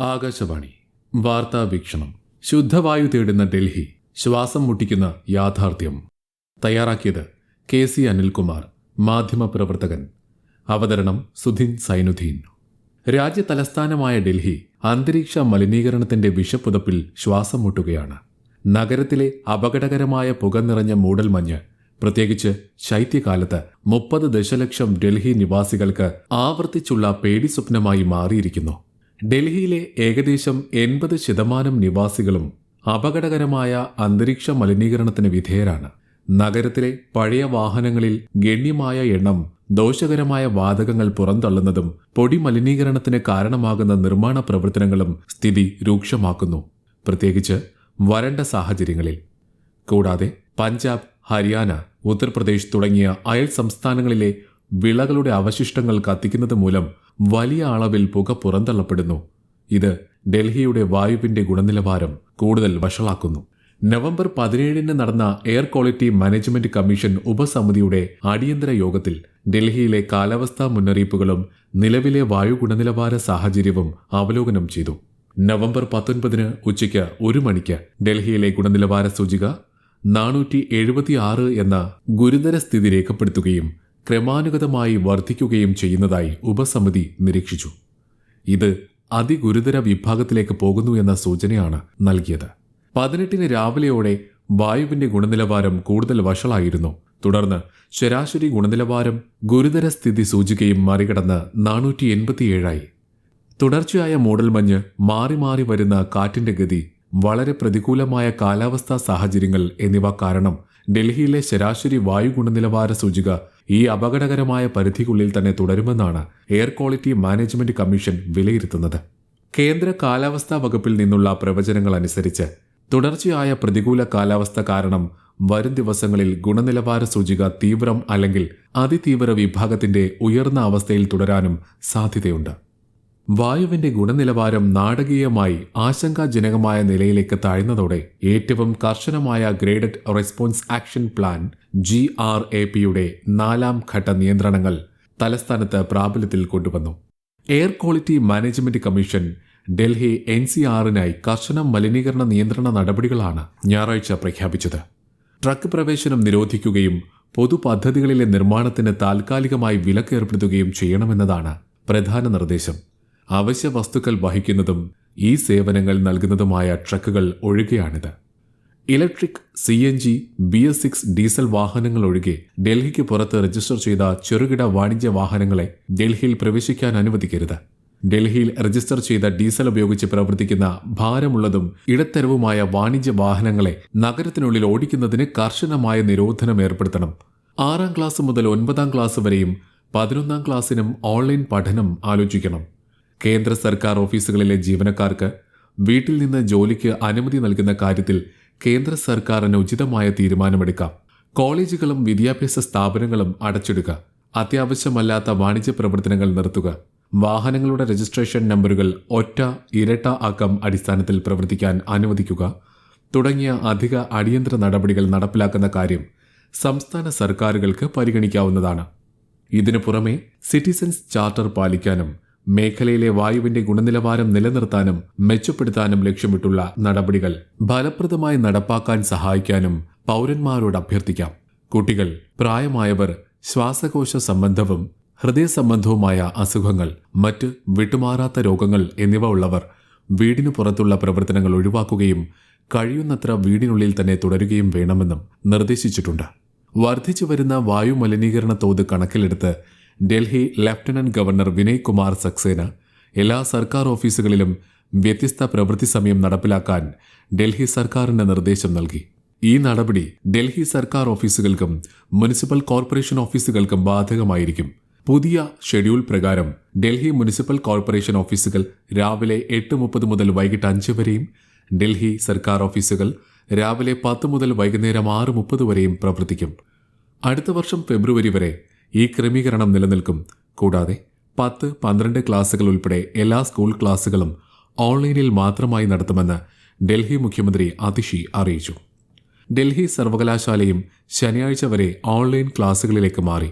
ആകാശവാണി. വാർത്താ വീക്ഷണം. ശുദ്ധവായു തേടുന്ന ഡൽഹി. ശ്വാസം മുട്ടിക്കുന്ന യാഥാർത്ഥ്യം. തയ്യാറാക്കിയത് കെ സി അനിൽകുമാർ മാധ്യമപ്രവർത്തകൻ അവതരണം സുധിൻ സൈനുദ്ദീൻ. രാജ്യ തലസ്ഥാനമായ ഡൽഹി അന്തരീക്ഷ മലിനീകരണത്തിന്റെ വിഷപ്പുതപ്പിൽ ശ്വാസം മുട്ടുകയാണ്. നഗരത്തിലെ അപകടകരമായ പുക നിറഞ്ഞ മൂടൽമഞ്ഞ് പ്രത്യേകിച്ച് ശൈത്യകാലത്ത് മുപ്പത് ദശലക്ഷം ഡൽഹി നിവാസികൾക്ക് ആവർത്തിച്ചുള്ള പേടി സ്വപ്നമായി മാറിയിരിക്കുന്നു. ഡൽഹിയിലെ ഏകദേശം എൺപത് ശതമാനം നിവാസികളും അപകടകരമായ അന്തരീക്ഷ മലിനീകരണത്തിന് വിധേയരാണ്. നഗരത്തിലെ പഴയ വാഹനങ്ങളിൽ ഗണ്യമായ എണ്ണം ദോഷകരമായ വാതകങ്ങൾ പുറന്തള്ളുന്നതും പൊടി മലിനീകരണത്തിന് കാരണമാകുന്ന നിർമ്മാണ പ്രവർത്തനങ്ങളും സ്ഥിതി രൂക്ഷമാക്കുന്നു. പ്രത്യേകിച്ച് വരണ്ട സാഹചര്യങ്ങളിൽ. കൂടാതെ പഞ്ചാബ് ഹരിയാന ഉത്തർപ്രദേശ് തുടങ്ങിയ അയൽ സംസ്ഥാനങ്ങളിലെ വിളകളുടെ അവശിഷ്ടങ്ങൾ കത്തിക്കുന്നത് മൂലം വലിയ അളവിൽ പുക പുറന്തള്ളപ്പെടുന്നു. ഇത് ഡൽഹിയുടെ വായുവിന്റെ ഗുണനിലവാരം കൂടുതൽ വഷളാക്കുന്നു. നവംബർ പതിനേഴിന് നടന്ന എയർ ക്വാളിറ്റി മാനേജ്മെന്റ് കമ്മീഷൻ ഉപസമിതിയുടെ അടിയന്തര യോഗത്തിൽ ഡൽഹിയിലെ കാലാവസ്ഥാ മുന്നറിയിപ്പുകളും നിലവിലെ വായു ഗുണനിലവാര സാഹചര്യവും അവലോകനം ചെയ്തു. നവംബർ പത്തൊൻപതിന് ഉച്ചയ്ക്ക് ഒരു മണിക്ക് ഡൽഹിയിലെ ഗുണനിലവാര സൂചിക നാനൂറ്റി എഴുപത്തിയാറ് എന്ന ഗുരുതര സ്ഥിതി രേഖപ്പെടുത്തുകയും ക്രമാനുഗതമായി വർദ്ധിക്കുകയും ചെയ്യുന്നതായി ഉപസമിതി നിരീക്ഷിച്ചു. ഇത് അതിഗുരുതര വിഭാഗത്തിലേക്ക് പോകുന്നു എന്ന സൂചനയാണ് നൽകിയത്. പതിനെട്ടിന് രാവിലെയോടെ വായുവിന്റെ ഗുണനിലവാരം കൂടുതൽ വഷളായിരുന്നു. തുടർന്ന് ശരാശരി ഗുണനിലവാരം ഗുരുതര സ്ഥിതി സൂചികയും മറികടന്ന് നാനൂറ്റി എൺപത്തിയേഴായി തുടർച്ചയായ മൂടൽമഞ്ഞ് മാറി മാറി വരുന്ന കാറ്റിന്റെ ഗതി വളരെ പ്രതികൂലമായ കാലാവസ്ഥാ സാഹചര്യങ്ങൾ എന്നിവ കാരണം ഡൽഹിയിലെ ശരാശരി വായു ഗുണനിലവാര സൂചിക ഈ അപകടകരമായ പരിധിക്കുള്ളിൽ തന്നെ തുടരുമെന്നാണ് എയർ ക്വാളിറ്റി മാനേജ്മെന്റ് കമ്മീഷൻ വിലയിരുത്തുന്നത്. കേന്ദ്ര കാലാവസ്ഥാ വകുപ്പിൽ നിന്നുള്ള പ്രവചനങ്ങൾ അനുസരിച്ച് തുടർച്ചയായ പ്രതികൂല കാലാവസ്ഥ കാരണം വരും ദിവസങ്ങളിൽ ഗുണനിലവാര സൂചിക തീവ്രം അല്ലെങ്കിൽ അതിതീവ്ര വിഭാഗത്തിന്റെ ഉയർന്ന അവസ്ഥയിൽ തുടരാനും സാധ്യതയുണ്ട്. വായുവിന്റെ ഗുണനിലവാരം നാടകീയമായി ആശങ്കാജനകമായ നിലയിലേക്ക് താഴ്ന്നതോടെ ഏറ്റവും കർശനമായ graded response action plan G R A പിയുടെ നാലാം ഘട്ട നിയന്ത്രണങ്ങൾ തലസ്ഥാനത്ത് പ്രാബല്യത്തിൽ കൊണ്ടുവന്നു. Air quality management commission Delhi N C ആറിനായി കർശന മലിനീകരണ നിയന്ത്രണ നടപടികളാണ് ഞായറാഴ്ച പ്രഖ്യാപിച്ചത്. ട്രക്ക് പ്രവേശനം നിരോധിക്കുകയും പൊതുപദ്ധതികളിലെ നിർമ്മാണത്തിന് താൽക്കാലികമായി വിലക്കേർപ്പെടുത്തുകയും ചെയ്യണമെന്നതാണ് പ്രധാന നിർദ്ദേശം. അവശ്യ വസ്തുക്കൾ വഹിക്കുന്നതും ഈ സേവനങ്ങൾ നൽകുന്നതുമായ ട്രക്കുകൾ ഒഴികെയാണിത്. Electric C N G B S six diesel വാഹനങ്ങൾ ഒഴികെ ഡൽഹിക്ക് പുറത്ത് രജിസ്റ്റർ ചെയ്ത ചെറുകിട വാണിജ്യ വാഹനങ്ങളെ ഡൽഹിയിൽ പ്രവേശിക്കാൻ അനുവദിക്കരുത്. ഡൽഹിയിൽ രജിസ്റ്റർ ചെയ്ത ഡീസൽ ഉപയോഗിച്ച് പ്രവർത്തിക്കുന്ന ഭാരമുള്ളതും ഇടത്തരവുമായ വാണിജ്യ വാഹനങ്ങളെ നഗരത്തിനുള്ളിൽ ഓടിക്കുന്നതിന് കർശനമായ നിരോധനം ഏർപ്പെടുത്തണം. ആറാം ക്ലാസ് മുതൽ ഒൻപതാം ക്ലാസ് വരെയും പതിനൊന്നാം ക്ലാസ്സിനും ഓൺലൈൻ പഠനം ആലോചിക്കണം. കേന്ദ്ര സർക്കാർ ഓഫീസുകളിലെ ജീവനക്കാർക്ക് വീട്ടിൽ നിന്ന് ജോലിക്ക് അനുമതി നൽകുന്ന കാര്യത്തിൽ കേന്ദ്ര സർക്കാരിന് ഉചിതമായ തീരുമാനമെടുക്കാം. കോളേജുകളും വിദ്യാഭ്യാസ സ്ഥാപനങ്ങളും അടച്ചിടുക അത്യാവശ്യമല്ലാത്ത വാണിജ്യ പ്രവർത്തനങ്ങൾ നിർത്തുക. വാഹനങ്ങളുടെ രജിസ്ട്രേഷൻ നമ്പറുകൾ ഒറ്റ ഇരട്ട അക്കം അടിസ്ഥാനത്തിൽ പ്രവർത്തിക്കാൻ അനുവദിക്കുക. തുടങ്ങിയ അധിക അടിയന്തര നടപടികൾ നടപ്പിലാക്കുന്ന കാര്യം സംസ്ഥാന സർക്കാരുകൾക്ക് പരിഗണിക്കാവുന്നതാണ്. ഇതിനു പുറമെ സിറ്റിസൻസ് ചാർട്ടർ പാലിക്കാനും മേഖലയിലെ വായുവിന്റെ ഗുണനിലവാരം നിലനിർത്താനും മെച്ചപ്പെടുത്താനും ലക്ഷ്യമിട്ടുള്ള നടപടികൾ ഫലപ്രദമായി നടപ്പാക്കാൻ സഹായിക്കാനും പൗരന്മാരോട് അഭ്യർത്ഥിക്കാം. കുട്ടികൾ പ്രായമായവർ ശ്വാസകോശ സംബന്ധവും ഹൃദയ സംബന്ധവുമായ അസുഖങ്ങൾ മറ്റ് വിട്ടുമാറാത്ത രോഗങ്ങൾ എന്നിവ ഉള്ളവർ വീടിനു പുറത്തുള്ള പ്രവർത്തനങ്ങൾ ഒഴിവാക്കുകയും കഴിയുന്നത്ര വീടിനുള്ളിൽ തന്നെ തുടരുകയും വേണമെന്നും നിർദ്ദേശിച്ചിട്ടുണ്ട്. വർദ്ധിച്ചു വരുന്ന വായു മലിനീകരണ തോത് കണക്കിലെടുത്ത് ഡൽഹി ലഫ്റ്റനന്റ് ഗവർണർ വിനയ് കുമാർ സക്സേന എല്ലാ സർക്കാർ ഓഫീസുകളിലും വ്യത്യസ്ത പ്രവൃത്തി സമയം നടപ്പിലാക്കാൻ ഡൽഹി സർക്കാരിന് നിർദ്ദേശം നൽകി. ഈ നടപടി ഡൽഹി സർക്കാർ ഓഫീസുകൾക്കും മുനിസിപ്പൽ കോർപ്പറേഷൻ ഓഫീസുകൾക്കും ബാധകമായിരിക്കും. പുതിയ ഷെഡ്യൂൾ പ്രകാരം ഡൽഹി മുനിസിപ്പൽ കോർപ്പറേഷൻ ഓഫീസുകൾ രാവിലെ എട്ട് മുപ്പത് മുതൽ വൈകിട്ട് അഞ്ച് വരെയും ഡൽഹി സർക്കാർ ഓഫീസുകൾ രാവിലെ പത്ത് മുതൽ വൈകുന്നേരം ആറ് മുപ്പത് വരെയും പ്രവർത്തിക്കും. അടുത്ത വർഷം ഫെബ്രുവരി വരെ ഈ ക്രമീകരണം നിലനിൽക്കും. കൂടാതെ പത്ത് പന്ത്രണ്ട് ക്ലാസുകൾ ഉൾപ്പെടെ എല്ലാ സ്കൂൾ ക്ലാസുകളും ഓൺലൈനിൽ മാത്രമായി നടത്തുമെന്ന് ഡൽഹി മുഖ്യമന്ത്രി അതിഷി അറിയിച്ചു. ഡൽഹി സർവകലാശാലയും ശനിയാഴ്ച വരെ ഓൺലൈൻ ക്ലാസുകളിലേക്ക് മാറി.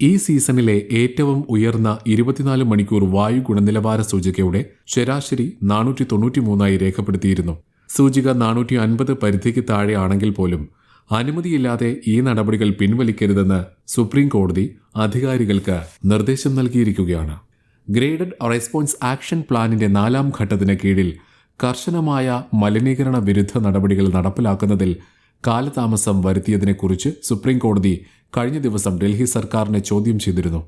ഈ സീസണിലെ ഏറ്റവും ഉയർന്ന ഇരുപത്തിനാല് മണിക്കൂർ വായു ഗുണനിലവാര സൂചികയുടെ ശരാശരി നാനൂറ്റി തൊണ്ണൂറ്റിമൂന്നായി രേഖപ്പെടുത്തിയിരുന്നു. സൂചിക നാനൂറ്റി അൻപത് പരിധിക്ക് താഴെയാണെങ്കിൽ പോലും അനുമതിയില്ലാതെ ഈ നടപടികൾ പിൻവലിക്കരുതെന്ന് സുപ്രീം കോടതി അധികാരികൾക്ക് നിർദ്ദേശം നൽകിയിരിക്കുകയാണ്. ഗ്രേഡഡ് റെസ്പോൺസ് ആക്ഷൻ പ്ലാനിന്റെ നാലാം ഘട്ടത്തിന് കീഴിൽ കർശനമായ മലിനീകരണ വിരുദ്ധ നടപടികൾ നടപ്പിലാക്കുന്നതിൽ കാലതാമസം വരുത്തിയതിനെക്കുറിച്ച് സുപ്രീം കോടതി കഴിഞ്ഞ ദിവസം ഡൽഹി സർക്കാരിനെ ചോദ്യം ചെയ്തിരുന്നു.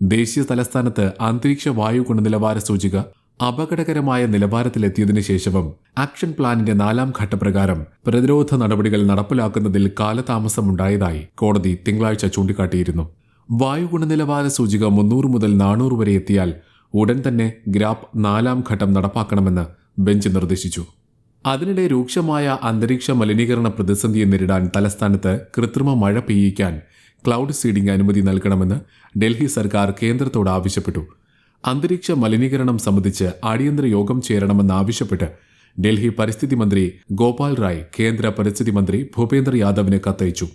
ദേശീയ തലസ്ഥാനത്ത് അന്തരീക്ഷ വായു ഗുണനിലവാര സൂചിക അപകടകരമായ നിലവാരത്തിലെത്തിയതിനു ശേഷവും ആക്ഷൻ പ്ലാനിന്റെ നാലാം ഘട്ടപ്രകാരം പ്രതിരോധ നടപടികൾ നടപ്പിലാക്കുന്നതിൽ കാലതാമസമുണ്ടായതായി കോടതി തിങ്കളാഴ്ച ചൂണ്ടിക്കാട്ടിയിരുന്നു. വായു ഗുണനിലവാര സൂചിക മുന്നൂറ് മുതൽ നാനൂറ് വരെ എത്തിയാൽ ഉടൻ തന്നെ ഗ്രാപ്പ് നാലാം ഘട്ടം നടപ്പാക്കണമെന്ന് ബെഞ്ച് നിർദ്ദേശിച്ചു. അതിനിടെ രൂക്ഷമായ അന്തരീക്ഷ മലിനീകരണ പ്രതിസന്ധിയെ നേരിടാൻ തലസ്ഥാനത്ത് കൃത്രിമ മഴ പെയ്യിക്കാൻ ക്ലൗഡ് സീഡിംഗ് അനുമതി നൽകണമെന്ന് ഡൽഹി സർക്കാർ കേന്ദ്രത്തോട് ആവശ്യപ്പെട്ടു. അന്തരീക്ഷ മലിനീകരണം സംബന്ധിച്ച് അടിയന്തര യോഗം ചേരണമെന്നാവശ്യപ്പെട്ട് ഡൽഹി പരിസ്ഥിതി മന്ത്രി ഗോപാൽ റായ് കേന്ദ്ര പരിസ്ഥിതി മന്ത്രി ഭൂപേന്ദ്ര യാദവിന് കത്തയച്ചു.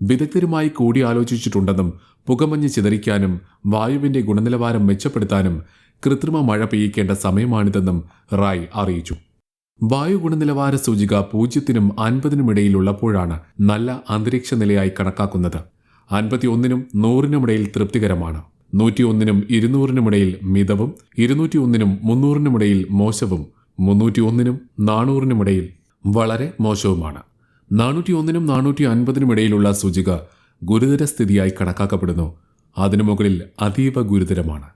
വിദഗ്ധരുമായി കൂടിയാലോചിച്ചിട്ടുണ്ടെന്നും പുകമഞ്ഞ് ചിതറിക്കാനും വായുവിന്റെ ഗുണനിലവാരം മെച്ചപ്പെടുത്താനും കൃത്രിമ മഴ പെയ്യിക്കേണ്ട സമയമാണിതെന്നും റായ് അറിയിച്ചു. വായു ഗുണനിലവാര സൂചിക പൂജ്യത്തിനും അൻപതിനും ഇടയിലുള്ളപ്പോഴാണ് നല്ല അന്തരീക്ഷ നിലയായി കണക്കാക്കുന്നത്. അൻപത്തിയൊന്നിനും നൂറിനുമിടയിൽ തൃപ്തികരമാണ്. നൂറ്റിയൊന്നിനും ഇരുന്നൂറിനുമിടയിൽ മിതവും ഇരുന്നൂറ്റിയൊന്നിനും മുന്നൂറിനുമിടയിൽ മോശവും മുന്നൂറ്റിയൊന്നിനും നാനൂറിനുമിടയിൽ വളരെ മോശവുമാണ്. നാനൂറ്റി ഒന്നിനും നാനൂറ്റി അൻപതിനുമിടയിലുള്ള സൂചിക ഗുരുതര സ്ഥിതിയായി കണക്കാക്കപ്പെടുന്നു. അതിനു മുകളിൽ അതീവ ഗുരുതരമാണ്.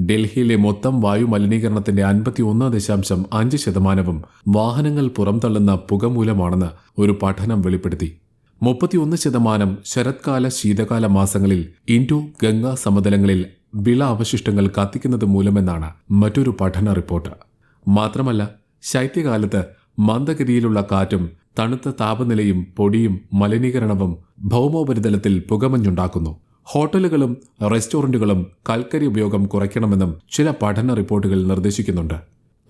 ഡൽഹിയിലെ മൊത്തം വായു മലിനീകരണത്തിന്റെ അൻപത്തി ഒന്ന് ദശാംശം അഞ്ച് ശതമാനവും വാഹനങ്ങൾ പുറംതള്ളുന്ന പുക മൂലമാണെന്ന് ഒരു പഠനം വെളിപ്പെടുത്തി. മുപ്പത്തിയൊന്ന് ശതമാനം ശരത്കാല ശീതകാല മാസങ്ങളിൽ ഇൻഡോ ഗംഗാ സമതലങ്ങളിൽ വിള അവശിഷ്ടങ്ങൾ കത്തിക്കുന്നത് മൂലമെന്നാണ് മറ്റൊരു പഠന റിപ്പോർട്ട്. മാത്രമല്ല ശൈത്യകാലത്ത് മന്ദഗതിയിലുള്ള കാറ്റും തണുത്ത താപനിലയും പൊടിയും മലിനീകരണവും ഭൗമോപരിതലത്തിൽ പുകമഞ്ഞുണ്ടാക്കുന്നു. ഹോട്ടലുകളും റെസ്റ്റോറന്റുകളും കൽക്കരി ഉപയോഗം കുറയ്ക്കണമെന്നും ചില പഠന റിപ്പോർട്ടുകൾ നിർദ്ദേശിക്കുന്നുണ്ട്.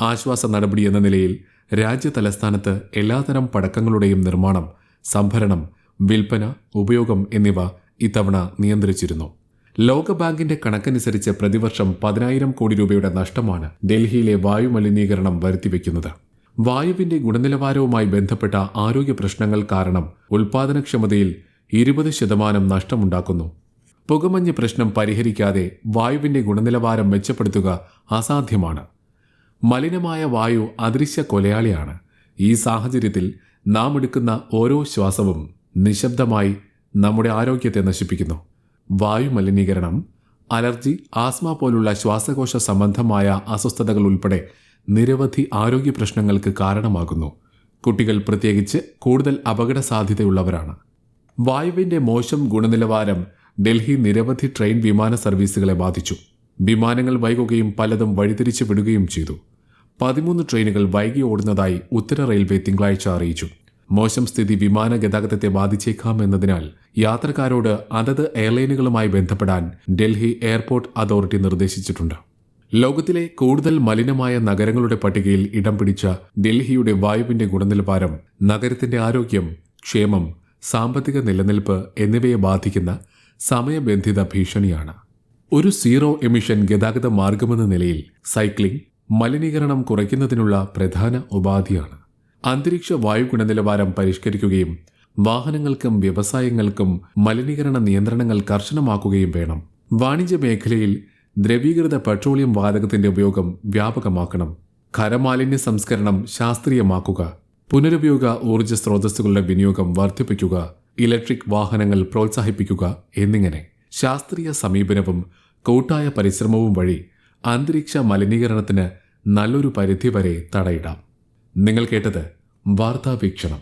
ആശ്വാസ നടപടി എന്ന നിലയിൽ രാജ്യ തലസ്ഥാനത്ത് എല്ലാതരം പടക്കങ്ങളുടെയും നിർമ്മാണം സംഭരണം വിൽപ്പന ഉപയോഗം എന്നിവ ഇത്തവണ നിയന്ത്രിച്ചിരുന്നു. ലോകബാങ്കിന്റെ കണക്കനുസരിച്ച് പ്രതിവർഷം പതിനായിരം കോടി രൂപയുടെ നഷ്ടമാണ് ഡൽഹിയിലെ വായു മലിനീകരണം വരുത്തിവെക്കുന്നത്. വായുവിന്റെ ഗുണനിലവാരവുമായി ബന്ധപ്പെട്ട ആരോഗ്യ പ്രശ്നങ്ങൾ കാരണം ഉൽപാദനക്ഷമതയിൽ ഇരുപത് ശതമാനം നഷ്ടമുണ്ടാക്കുന്നു. പുകമഞ്ഞ് പ്രശ്നം പരിഹരിക്കാതെ വായുവിന്റെ ഗുണനിലവാരം മെച്ചപ്പെടുത്തുക അസാധ്യമാണ്. മലിനമായ വായു അദൃശ്യ കൊലയാളിയാണ്. ഈ സാഹചര്യത്തിൽ നാം എടുക്കുന്ന ഓരോ ശ്വാസവും നിശബ്ദമായി നമ്മുടെ ആരോഗ്യത്തെ നശിപ്പിക്കുന്നു. വായു മലിനീകരണം അലർജി ആസ്മ പോലുള്ള ശ്വാസകോശ സംബന്ധമായ അസ്വസ്ഥതകൾ ഉൾപ്പെടെ നിരവധി ആരോഗ്യ പ്രശ്നങ്ങൾക്ക് കാരണമാകുന്നു. കുട്ടികൾ പ്രത്യേകിച്ച് കൂടുതൽ അപകട സാധ്യതയുള്ളവരാണ് വായുവിന്റെ മോശം ഗുണനിലവാരം ഡൽഹി നിരവധി ട്രെയിൻ വിമാന സർവീസുകളെ ബാധിച്ചു. വിമാനങ്ങൾ വൈകുകയും പലതും വഴിതിരിച്ചു വിടുകയും ചെയ്തു. പതിമൂന്ന് ട്രെയിനുകൾ വൈകി ഓടുന്നതായി ഉത്തര റെയിൽവേ തിങ്കളാഴ്ച അറിയിച്ചു. മോശം സ്ഥിതി വിമാന ഗതാഗതത്തെ ബാധിച്ചേക്കാം എന്നതിനാൽ യാത്രക്കാരോട് അതത് എയർലൈനുകളുമായി ബന്ധപ്പെടാൻ ഡൽഹി എയർപോർട്ട് അതോറിറ്റി നിർദ്ദേശിച്ചിട്ടുണ്ട്. ലോകത്തിലെ കൂടുതൽ മലിനമായ നഗരങ്ങളുടെ പട്ടികയിൽ ഇടം പിടിച്ച ഡൽഹിയുടെ വായുവിന്റെ ഗുണനിലവാരം നഗരത്തിന്റെ ആരോഗ്യം ക്ഷേമം സാമ്പത്തിക നിലനിൽപ്പ് എന്നിവയെ ബാധിക്കുന്ന സമയബന്ധിത ഭീഷണിയാണ്. ഒരു സീറോ എമിഷൻ ഗതാഗത മാർഗമെന്ന നിലയിൽ സൈക്ലിംഗ് മലിനീകരണം കുറയ്ക്കുന്നതിനുള്ള പ്രധാന ഉപാധിയാണ്. അന്തരീക്ഷ വായു ഗുണനിലവാരം പരിഷ്കരിക്കുകയും വാഹനങ്ങൾക്കും വ്യവസായങ്ങൾക്കും മലിനീകരണ നിയന്ത്രണങ്ങൾ കർശനമാക്കുകയും വേണം. വാണിജ്യ മേഖലയിൽ ദ്രവീകൃത പെട്രോളിയം വാതകത്തിന്റെ ഉപയോഗം വ്യാപകമാക്കണം. ഖരമാലിന്യ സംസ്കരണം ശാസ്ത്രീയമാക്കുക. പുനരുപയോഗ ഊർജ സ്രോതസ്സുകളുടെ വിനിയോഗം വർദ്ധിപ്പിക്കുക. ഇലക്ട്രിക് വാഹനങ്ങൾ പ്രോത്സാഹിപ്പിക്കുക എന്നിങ്ങനെ ശാസ്ത്രീയ സമീപനവും കൂട്ടായ പരിശ്രമവും വഴി അന്തരീക്ഷ മലിനീകരണത്തിന് നല്ലൊരു പരിധിവരെ തടയിടാം. നിങ്ങൾ കേട്ടത് വാർത്താ വീക്ഷണം